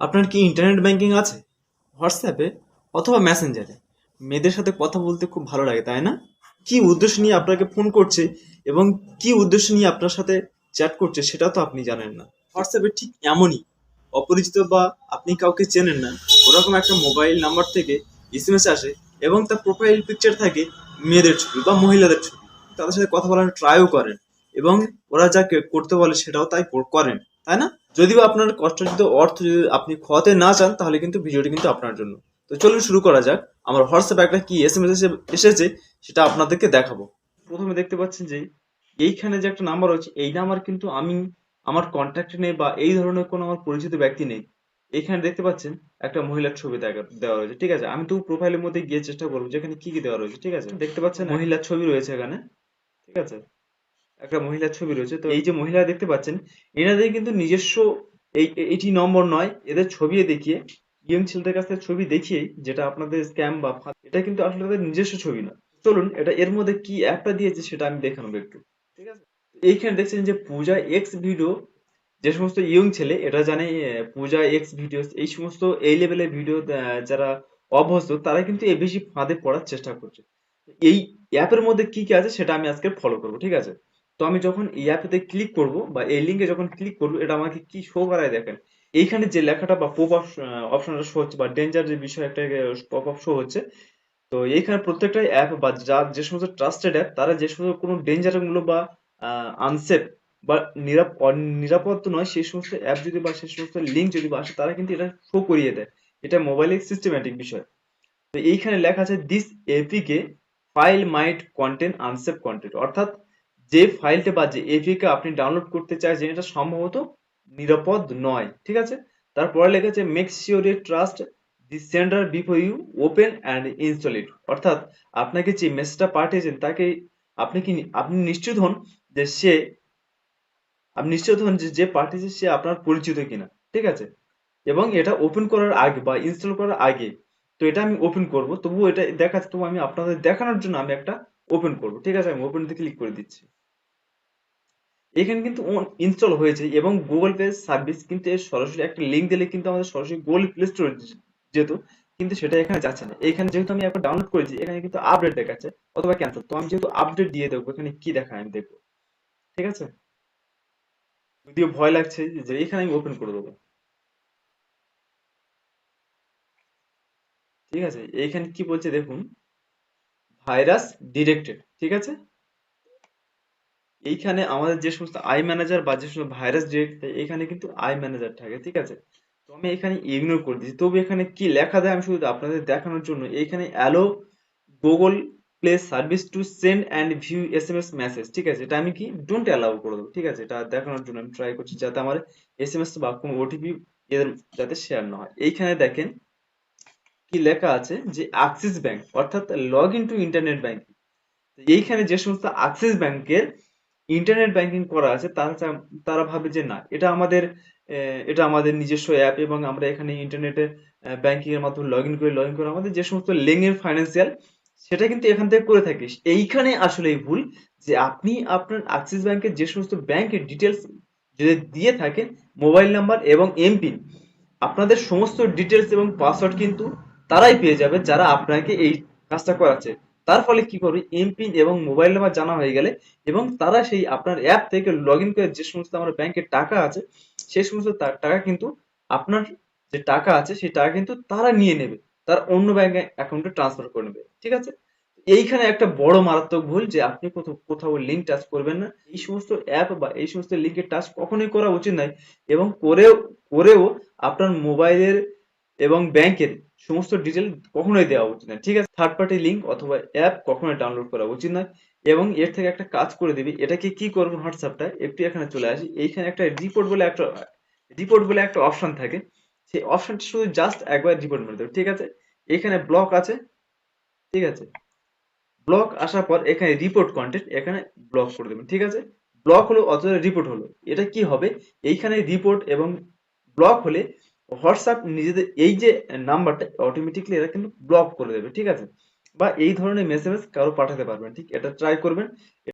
আপনার কি internet banking আছে? হোয়াটসঅ্যাপে অথবা মেসেঞ্জারে মেয়েদের সাথে কথা বলতে খুব ভালো লাগে, তাই না? কি উদ্দেশ্য নিয়ে আপনাকে ফোন করছে এবং কি উদ্দেশ্য নিয়ে আপনার সাথে চ্যাট করছে সেটা তো আপনি জানেন না। হোয়াটসঅ্যাপে ঠিক এমনই। অপরিচিত বা আপনি কাউকে চেনেন না। ওরকম একটা মোবাইল নাম্বার থেকে এসএমএস আসে এবং তার প্রোফাইল পিকচার থাকে মেয়েদের ছবি বা মহিলাদের ছবি। তাদের সাথে কথা বলার ট্রাইও করেন এবং ওরা যা করতে বলে সেটাও তাই করেন, তাই না? যদিও আপনার কষ্টার্জিত অর্থ যদি আপনি খোয়াতে না চান, তাহলে কিন্তু ভিডিওটি কিন্তু আপনার জন্য। তো চলুন শুরু করা যাক। আমার হোয়াটসঅ্যাপে একটা কি এস এম এস, এসেছে, সেটা আপনাদেরকে দেখাবো। প্রথমে দেখতে পাচ্ছেন যে, এইখানে যে একটা নাম্বার রয়েছে, এই নাম্বার কিন্তু আমি আমার কন্ট্যাক্টে নেই বা এই ধরনের কোনো আমার পরিচিত ব্যক্তি নেই। এখানে দেখতে পাচ্ছেন, একটা মহিলার ছবি দেওয়া রয়েছে, ঠিক আছে? আমি তো প্রোফাইলের মধ্যে গিয়ে চেষ্টা করব, যেখানে কি কি দেওয়া রয়েছে, ঠিক আছে? দেখতে পাচ্ছেন, মহিলার ছবি রয়েছে এখানে, ঠিক আছে? একটা মহিলার ছবি রয়েছে। তো এই যে মহিলা দেখতে পাচ্ছেন এনাদের কিন্তু নিজস্ব এই এটি নম্বর নয় এদের ছবি দেখিয়ে ইয়ং ছেলেদের কাছ ছবি দেখিয়ে যেটা আপনাদের স্ক্যাম বা ফাঁদ, এটা কিন্তু আসলে তাদের নিজস্ব ছবি না। চলুন এটা এর মধ্যে কি অ্যাপটা দিয়েছে সেটা আমি দেখানোবো একটু। ঠিক আছে? এইখানে দেখছেন যে পূজা এক্স ভিডিও যে সমস্ত ইয়ং ছেলে এটা জানে পূজা এক্স ভিডিও এই সমস্ত এই লেভেলের ভিডিও যারা অভ্যস্ত তারা কিন্তু এ বেশি ফাঁদে পড়ার চেষ্টা করছে। এই অ্যাপের মধ্যে কি কি আছে সেটা আমি আজকে ফলো করব ঠিক আছে? তো আমি যখন এই অ্যাপেতে ক্লিক করব বা এই লিঙ্কে যখন ক্লিক করব, এটা আমাকে কি শো করায় দেখেন? এইখানে যে লেখাটা বা পপ অপশনটা শো হচ্ছে বা ডেঞ্জার যে বিষয় একটা পপ আপ শো হচ্ছে, তো এইখানে প্রত্যেকটা অ্যাপ বা যার যে সমস্ত ট্রাস্টেড অ্যাপ তারা যে সমস্ত কোনো ডেঞ্জার মূলক বা আনসেফ বা নিরাপদ নয়, সেই সমস্ত অ্যাপ যদি বা সেই সমস্ত লিঙ্ক যদি বা আসে, তারা কিন্তু এটা শো করিয়ে দেয়। এটা মোবাইলের সিস্টেম্যাটিক বিষয়। তো এইখানে লেখা আছে this APK file might content unsafe content অর্থাৎ যে ফাইলটা বা যে এপিকে আপনি ডাউনলোড করতে চাইছেন, এটা সম্ভবত নিরাপদ নয়, ঠিক আছে? তারপরে লেখা আছে make sure a trust the sender before you open and install it অর্থাৎ আপনাকে যে মেসেজটা পাঠিয়েছেন, তাকে আপনি কি, আপনি নিশ্চিত হন যে সে, আপনি নিশ্চিত হন যে যে পাঠিয়েছে সে আপনার পরিচিত কিনা, ঠিক আছে? এবং এটা ওপেন করার আগে বা ইনস্টল করার আগে, তো এটা আমি ওপেন করব, তবুও এটা দেখাচ্ছে তবু আমি আপনাদের দেখানোর জন্য আমি একটা ওপেন করব, ঠিক আছে? আমি ওপেনতে ক্লিক করে দিচ্ছি। এখানে কিন্তু ইনস্টল হয়েছে এবং গুগল পে সার্ভিস কিন্তু এর সরাসরি একটা লিঙ্ক দিলে কিন্তু আমাদের সরাসরি গুগল প্লে স্টোরে যেত কিন্তু সেটা এখানে যাচ্ছে না। এখানে যেহেতু আমি একটা ডাউনলোড করেছি, এখানে কিন্তু আপডেট দেখাচ্ছে অথবা ক্যান্সেল তো আমি যেহেতু আপডেট দিয়ে দেবো, এখানে কি দেখায় আমি দেখব। ঠিক আছে? যদিও ভয় লাগছে যে এখানে আমি ওপেন করে দেবো। ঠিক আছে? এখানে কি বলছে দেখুন ভাইরাস ডিটেক্টেড ঠিক আছে? এইখানে আমাদের যে সমস্ত আই ম্যানেজার বা যে সমস্ত ভাইরাস ডিটেক্ট এখানে কিন্তু আই ম্যানেজার থাকে, ঠিক আছে? তো আমি এখানে ইগনোর করে দিচ্ছি। তবু এখানে কি লেখা দেয় আমি শুধু আপনাদের দেখানোর জন্য। এইখানে allow Google Play service to send and view S M S message ঠিক আছে? এটা আমি কি? ডোন্ট অ্যালাউ করে দেবো, ঠিক আছে? এটা দেখানোর জন্য আমি ট্রাই করছি যাতে আমার এস এম এস বা কোনো ওটিপি এদের যাতে শেয়ার না হয়। এইখানে দেখেন কি লেখা আছে যে অ্যাক্সিস ব্যাংক অর্থাৎ log in to internet banking এইখানে যে সমস্ত অ্যাক্সিস ব্যাংকের ইন্টারনেট ব্যাংকিং করা আছে, তারা তারা ভাবে যে না, এটা আমাদের এটা আমাদের নিজস্ব অ্যাপ এবং আমরা এখানে ইন্টারনেটে ব্যাংকিং এর মাধ্যমে লগ ইন করে লগ ইন করে আমাদের যে সমস্ত লেনদেন ফাইন্যান্সিয়াল সেটা কিন্তু এখান থেকে করে থাকি এইখানে আসলে ভুল যে আপনি আপনার অ্যাক্সিস ব্যাংকের যে সমস্ত ব্যাংকের ডিটেলস যদি দিয়ে থাকেন মোবাইল নাম্বার এবং এমপিন আপনাদের সমস্ত ডিটেলস এবং পাসওয়ার্ড কিন্তু তারাই পেয়ে যাবে যারা আপনাকে এই কাজটা করাচ্ছে। তার ফলে কি করবে? এমপিন এবং মোবাইল নাম্বার জানা হয়ে গেলে এবং তারা সেই আপনার অ্যাপ থেকে লগ করে যে সমস্ত আমার ব্যাংকের টাকা আছে, সেই সমস্ত টাকা কিন্তু আপনার যে টাকা আছে, সেই টাকা কিন্তু তারা নিয়ে নেবে। তার অন্য ব্যাংক অ্যাকাউন্টে ট্রান্সফার করে নেবে। ঠিক আছে? এইখানে একটা বড় মারাত্মক ভুল যে আপনি কোথাও কোথাও লিঙ্ক টাচ করবেন না। এই সমস্ত অ্যাপ বা এই সমস্ত লিঙ্কের টাচ কখনোই করা উচিত নয় এবং করেও করেও আপনার মোবাইলের এবং ব্যাংকের সমস্ত ডিটেল কখনোই দেওয়া উচিত নয়। ঠিক আছে? থার্ড পার্টি লিঙ্ক অথবা অ্যাপ কখনোই ডাউনলোড করা উচিত নয় এবং এর থেকে একটা কাজ করে দিবি, এটাকে কি করব হোয়াটসঅ্যাপটা একটু এখানে চলে আসি। এইখানে একটা রিপোর্ট বলে একটা রিপোর্ট বলে একটা অপশন থাকে। সেই অপশনটা শুধু জাস্ট একবার রিপোর্ট মেরে দেবে, ঠিক আছে? এখানে ব্লক আছে, ঠিক আছে? ব্লক আসার পর এখানে রিপোর্ট কন্টেন্ট এখানে ব্লক করে দেবেন ঠিক আছে? ব্লক হলো, অথবা রিপোর্ট হলো। এটা কি হবে? এইখানে রিপোর্ট এবং ব্লক হলে হোয়াটসঅ্যাপ নিজেদের এই যে নাম্বারটা অটোমেটিকলি এরা কিন্তু ব্লক করে দেবে, ঠিক আছে? বা এই ধরনের মেসেজ কারও পাঠাতে পারবেন, ঠিক? এটা ট্রাই করবেন।